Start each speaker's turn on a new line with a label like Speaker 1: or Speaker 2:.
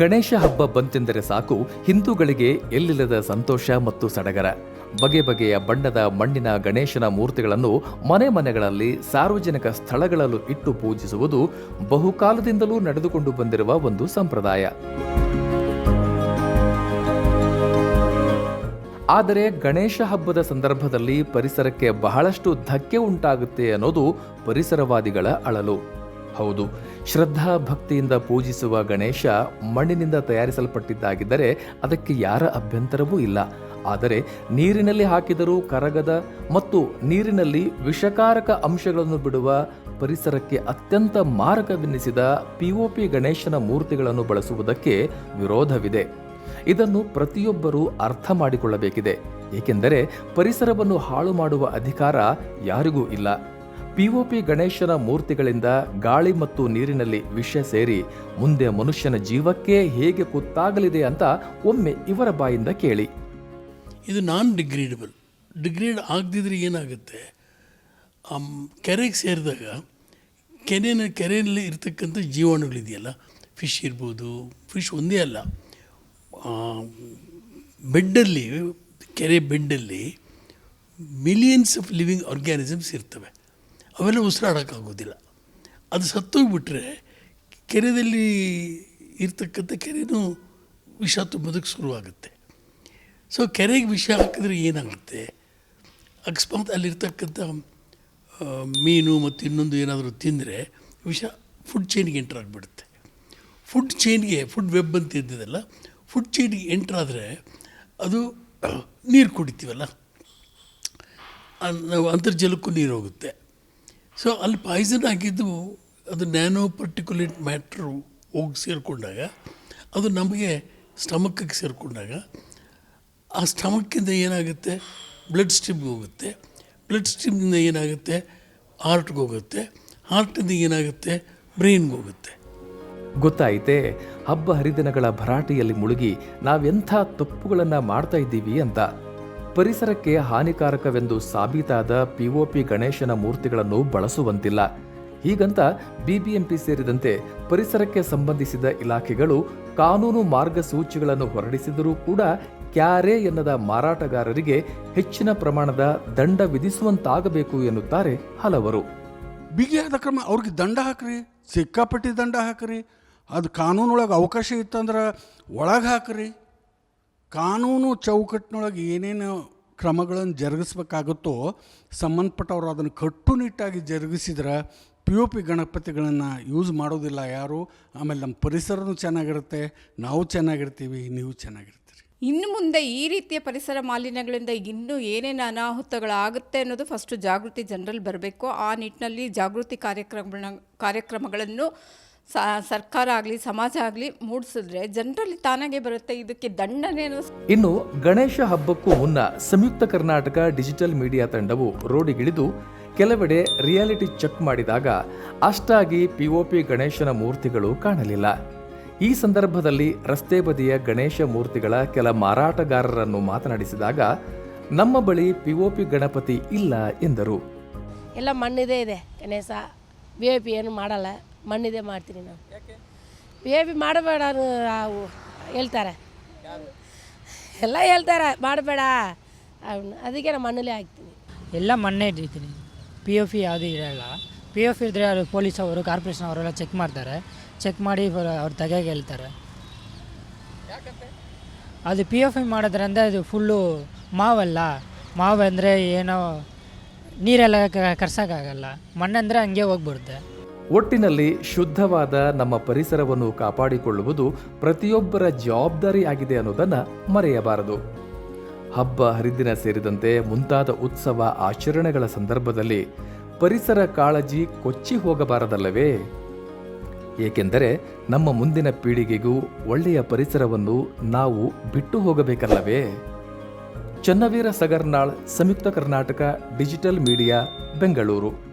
Speaker 1: ಗಣೇಶ ಹಬ್ಬ ಬಂತೆಂದರೆ ಸಾಕು, ಹಿಂದೂಗಳಿಗೆ ಎಲ್ಲಿಲ್ಲದ ಸಂತೋಷ ಮತ್ತು ಸಡಗರ. ಬಗೆ ಬಗೆಯ ಬಣ್ಣದ ಮಣ್ಣಿನ ಗಣೇಶನ ಮೂರ್ತಿಗಳನ್ನು ಮನೆ ಮನೆಗಳಲ್ಲಿ ಸಾರ್ವಜನಿಕ ಸ್ಥಳಗಳಲ್ಲೂ ಇಟ್ಟು ಪೂಜಿಸುವುದು ಬಹುಕಾಲದಿಂದಲೂ ನಡೆದುಕೊಂಡು ಬಂದಿರುವ ಒಂದು ಸಂಪ್ರದಾಯ. ಆದರೆ ಗಣೇಶ ಹಬ್ಬದ ಸಂದರ್ಭದಲ್ಲಿ ಪರಿಸರಕ್ಕೆ ಬಹಳಷ್ಟು ಧಕ್ಕೆ ಉಂಟಾಗುತ್ತೆ ಅನ್ನೋದು ಪರಿಸರವಾದಿಗಳ ಅಳಲು. ಹೌದು ಶ್ರದ್ಧಾ ಭಕ್ತಿಯಿಂದ ಪೂಜಿಸುವ ಗಣೇಶ ಮಣ್ಣಿನಿಂದ ತಯಾರಿಸಲ್ಪಟ್ಟಿದ್ದಾಗಿದ್ದರೆ ಅದಕ್ಕೆ ಯಾರ ಅಭ್ಯಂತರವೂ ಇಲ್ಲ. ಆದರೆ ನೀರಿನಲ್ಲಿ ಹಾಕಿದರೂ ಕರಗದ ಮತ್ತು ನೀರಿನಲ್ಲಿ ವಿಷಕಾರಕ ಅಂಶಗಳನ್ನು ಬಿಡುವ ಪರಿಸರಕ್ಕೆ ಅತ್ಯಂತ ಮಾರಕವೆನ್ನಿಸಿದ ಪಿಒಪಿ ಗಣೇಶನ ಮೂರ್ತಿಗಳನ್ನು ಬಳಸುವುದಕ್ಕೆ ವಿರೋಧವಿದೆ. ಇದನ್ನು ಪ್ರತಿಯೊಬ್ಬರೂ ಅರ್ಥ ಮಾಡಿಕೊಳ್ಳಬೇಕಿದೆ. ಏಕೆಂದರೆ ಪರಿಸರವನ್ನು ಹಾಳು ಮಾಡುವ ಅಧಿಕಾರ ಯಾರಿಗೂ ಇಲ್ಲ. ಪಿಒಪಿ ಗಣೇಶನ ಮೂರ್ತಿಗಳಿಂದ ಗಾಳಿ ಮತ್ತು ನೀರಿನಲ್ಲಿ ವಿಷ ಸೇರಿ ಮುಂದೆ ಮನುಷ್ಯನ ಜೀವಕ್ಕೆ ಹೇಗೆ ಕುತ್ತಾಗಲಿದೆ ಅಂತ ಒಮ್ಮೆ ಇವರ ಬಾಯಿಂದ ಕೇಳಿ.
Speaker 2: ಇದು ನಾನ್ ಡಿಗ್ರೇಡಬಲ್. ಡಿಗ್ರೇಡ್ ಆಗದಿದ್ರೆ ಏನಾಗುತ್ತೆ? ಕೆರೆಗೆ ಸೇರಿದಾಗ ಕೆರೆನ ಕೆರೆಯಲ್ಲಿ ಇರತಕ್ಕಂಥ ಜೀವಾಣುಗಳಿದೆಯಲ್ಲ ಫಿಶ್ ಇರ್ಬೋದು ಫಿಶ್ ಒಂದೇ ಅಲ್ಲ ಬೆಡ್ಡಲ್ಲಿ, ಕೆರೆ ಬೆಡ್ಡಲ್ಲಿ ಮಿಲಿಯನ್ಸ್ ಆಫ್ ಲಿವಿಂಗ್ ಆರ್ಗ್ಯಾನಿಸಮ್ಸ್ ಇರ್ತವೆ. ಅವೆಲ್ಲ ಉಸಿರಾಡೋಕ್ಕಾಗೋದಿಲ್ಲ. ಅದು ಸತ್ತೋಗ್ಬಿಟ್ರೆ ಕೆರೆಯಲ್ಲಿ ಇರ್ತಕ್ಕಂಥ ಕೆರೆಯೂ ವಿಷ ತುಂಬೋದಕ್ಕೆ ಶುರುವಾಗುತ್ತೆ. ಸೊ ಕೆರೆಗೆ ವಿಷ ಹಾಕಿದ್ರೆ ಏನಾಗುತ್ತೆ? ಅಕಸ್ಮಾತ್ ಅಲ್ಲಿರ್ತಕ್ಕಂಥ ಮೀನು ಮತ್ತು ಇನ್ನೊಂದು ಏನಾದರೂ ತಿಂದರೆ ವಿಷ ಫುಡ್ ಚೈನ್ಗೆ ಎಂಟ್ರ್ ಆಗಿಬಿಡುತ್ತೆ. ಫುಡ್ ಚೈನ್ಗೆ ಫುಡ್ ವೆಬ್ ಅಂತ ಇದ್ದಿದ್ದಲ್ಲ ಫುಡ್ ಚೈನ್ಗೆ ಎಂಟ್ರಾದರೆ ಅದು ನೀರು ಕುಡಿತೀವಲ್ಲ? ನಾವು ಅಂತರ್ಜಲಕ್ಕೂ ನೀರು ಹೋಗುತ್ತೆ. ಸೊ ಅಲ್ಲಿ ಪಾಯ್ಸನ್ ಆಗಿದ್ದು ಅದು ನ್ಯಾನೋ ಪರ್ಟಿಕ್ಯುಲೇಟ್ ಮ್ಯಾಟ್ರು ಹೋಗಿ ಸೇರಿಕೊಂಡಾಗ, ಅದು ನಮಗೆ ಸ್ಟಮಕ್ಕಿಗೆ ಸೇರಿಕೊಂಡಾಗ, ಆ ಸ್ಟಮಕ್ಕಿಂದ ಏನಾಗುತ್ತೆ? ಬ್ಲಡ್ ಸ್ಟ್ರೀಮ್ಗೆ ಹೋಗುತ್ತೆ. ಬ್ಲಡ್ ಸ್ಟ್ರೀಮ್ನಿಂದ ಏನಾಗುತ್ತೆ? ಹಾರ್ಟ್ಗೆ ಹೋಗುತ್ತೆ. ಹಾರ್ಟಿಂದ ಏನಾಗುತ್ತೆ? ಬ್ರೈನ್ಗೆ ಹೋಗುತ್ತೆ.
Speaker 1: ಗೊತ್ತಾಯಿತೆ, ಹಬ್ಬ ಹರಿದಿನಗಳ ಭರಾಟೆಯಲ್ಲಿ ಮುಳುಗಿ ನಾವೆಂಥ ತಪ್ಪುಗಳನ್ನು ಮಾಡ್ತಾ ಇದ್ದೀವಿ ಅಂತ. ಪರಿಸರಕ್ಕೆ ಹಾನಿಕಾರಕವೆಂದು ಸಾಬೀತಾದ ಪಿಒಪಿ ಗಣೇಶನ ಮೂರ್ತಿಗಳನ್ನು ಬಳಸುವಂತಿಲ್ಲ. ಹೀಗಂತ ಬಿಬಿಎಂಪಿ ಸೇರಿದಂತೆ ಪರಿಸರಕ್ಕೆ ಸಂಬಂಧಿಸಿದ ಇಲಾಖೆಗಳು ಕಾನೂನು ಮಾರ್ಗಸೂಚಿಗಳನ್ನು ಹೊರಡಿಸಿದರೂ ಕೂಡ ಕ್ಯಾರೆ ಎನ್ನದ ಮಾರಾಟಗಾರರಿಗೆ ಹೆಚ್ಚಿನ ಪ್ರಮಾಣದ ದಂಡ ವಿಧಿಸುವಂತಾಗಬೇಕು ಎನ್ನುತ್ತಾರೆ ಹಲವರು.
Speaker 3: ಬಿಗಿಯಾದ ಕ್ರಮ ಅವ್ರಿಗೆ ದಂಡ ಹಾಕ್ರಿ, ಸಿಕ್ಕಾಪಟ್ಟಿ ದಂಡ ಹಾಕ್ರಿ, ಅದು ಕಾನೂನೊಳಗೆ ಅವಕಾಶ ಇತ್ತಂದ್ರೆ ಒಳಗೆ ಹಾಕ್ರಿ. ಕಾನೂನು ಚೌಕಟ್ಟಿನೊಳಗೆ ಏನೇನು ಕ್ರಮಗಳನ್ನು ಜರುಗಿಸ್ಬೇಕಾಗುತ್ತೋ ಸಂಬಂಧಪಟ್ಟವರು ಅದನ್ನು ಕಟ್ಟುನಿಟ್ಟಾಗಿ ಜರುಗಿಸಿದ್ರೆ ಪಿ ಯು ಪಿ ಗಣಪತಿಗಳನ್ನು ಯೂಸ್ ಮಾಡೋದಿಲ್ಲ ಯಾರು. ಆಮೇಲೆ ನಮ್ಮ ಪರಿಸರನೂ ಚೆನ್ನಾಗಿರುತ್ತೆ. ನಾವು ಚೆನ್ನಾಗಿರ್ತೀವಿ, ನೀವು ಚೆನ್ನಾಗಿರ್ತೀರಿ.
Speaker 4: ಇನ್ನು ಮುಂದೆ ಈ ರೀತಿಯ ಪರಿಸರ ಮಾಲಿನ್ಯಗಳಿಂದ ಇನ್ನೂ ಏನೇನು ಅನಾಹುತಗಳಾಗುತ್ತೆ ಅನ್ನೋದು ಫಸ್ಟು ಜಾಗೃತಿ ಜನರಲ್ಲಿ ಬರಬೇಕು. ಆ ನಿಟ್ಟಿನಲ್ಲಿ ಜಾಗೃತಿ ಕಾರ್ಯಕ್ರಮ ಕಾರ್ಯಕ್ರಮಗಳನ್ನು ಸ ಸರ್ಕಾರ ಆಗಲಿ ಸಮಾಜ ಆಗಲಿ ಮೂಡಿಸಿದ್ರೆ ಜನರಲ್ಲಿ ತಾನಾಗೆ ಬರುತ್ತೆ ಇದಕ್ಕೆ ದಂಡನೇನು
Speaker 1: ಇನ್ನು ಗಣೇಶ ಹಬ್ಬಕ್ಕೂ ಮುನ್ನ ಸಂಯುಕ್ತ ಕರ್ನಾಟಕ ಡಿಜಿಟಲ್ ಮೀಡಿಯಾ ತಂಡವು ರೋಡಿಗಿಳಿದು ಕೆಲವೆಡೆ ರಿಯಾಲಿಟಿ ಚೆಕ್ ಮಾಡಿದಾಗ ಅಷ್ಟಾಗಿ ಪಿಒಪಿ ಗಣೇಶನ ಮೂರ್ತಿಗಳು ಕಾಣಲಿಲ್ಲ. ಈ ಸಂದರ್ಭದಲ್ಲಿ ರಸ್ತೆ ಬದಿಯ ಗಣೇಶ ಮೂರ್ತಿಗಳ ಕೆಲ ಮಾರಾಟಗಾರರನ್ನು ಮಾತನಾಡಿಸಿದಾಗ ನಮ್ಮ ಬಳಿ ಪಿಒಪಿ ಗಣಪತಿ ಇಲ್ಲ ಎಂದರು.
Speaker 5: ಎಲ್ಲ ಮಣ್ಣಿದೆ ಇದೆ ಗಣೇಶ ಬಿ ಎ ಪಿ ಏನು ಮಾಡಲ್ಲ. ಮಣ್ಣಿದೆ ಮಾಡ್ತೀನಿ ನಾವು ಬಿ ಎ ಪಿ ಮಾಡಬೇಡ ಅವು ಹೇಳ್ತಾರೆ. ಎಲ್ಲ ಹೇಳ್ತಾರೆ ಮಾಡಬೇಡ. ಅದಕ್ಕೆ ನಾನು ಮಣ್ಣಲ್ಲೇ ಹಾಕ್ತೀನಿ.
Speaker 6: ಎಲ್ಲ ಮಣ್ಣೆ ಇಟ್ಟಿರ್ತೀನಿ ಪಿ ಎಫ್ ಇ ಯಾವುದೂ ಇರಲ್ಲ. ಪಿ ಎಫ್ ಇದ್ದರೆ ಅವರು ಪೊಲೀಸ್ ಅವರು ಕಾರ್ಪೊರೇಷನ್ ಅವರೆಲ್ಲ ಚೆಕ್ ಮಾಡ್ತಾರೆ. ಚೆಕ್ ಮಾಡಿ ಅವ್ರು ತೆಗೆಗೆ ಹೇಳ್ತಾರೆ. ಅದು ಪಿ ಎಫ್ ಐ ಮಾಡೋದ್ರಿಂದ ಅದು ಫುಲ್ಲು ಮಾವಲ್ಲ. ಮಾವು ಅಂದರೆ ಏನೋ ನೀರೆಲ್ಲ ಕರ್ಸೋಕ್ಕಾಗಲ್ಲ. ಮಣ್ಣಂದರೆ ಹಂಗೆ ಹೋಗ್ಬಿಡುತ್ತೆ.
Speaker 1: ಒಟ್ಟಿನಲ್ಲಿ ಶುದ್ಧವಾದ ನಮ್ಮ ಪರಿಸರವನ್ನು ಕಾಪಾಡಿಕೊಳ್ಳುವುದು ಪ್ರತಿಯೊಬ್ಬರ ಜವಾಬ್ದಾರಿ ಆಗಿದೆ ಅನ್ನೋದನ್ನು ಮರೆಯಬಾರದು. ಹಬ್ಬ, ಹರಿದಿನ ಸೇರಿದಂತೆ ಮುಂತಾದ ಉತ್ಸವ, ಆಚರಣೆಗಳ ಸಂದರ್ಭದಲ್ಲಿ ಪರಿಸರ ಕಾಳಜಿ ಕೊಚ್ಚಿ ಹೋಗಬಾರದಲ್ಲವೇ? ಏಕೆಂದರೆ ನಮ್ಮ ಮುಂದಿನ ಪೀಳಿಗೆಗೂ ಒಳ್ಳೆಯ ಪರಿಸರವನ್ನು ನಾವು ಬಿಟ್ಟು ಹೋಗಬೇಕಲ್ಲವೇ? Channaveera Sagarnal, Samyukta Karnataka digital media, Bengaluru.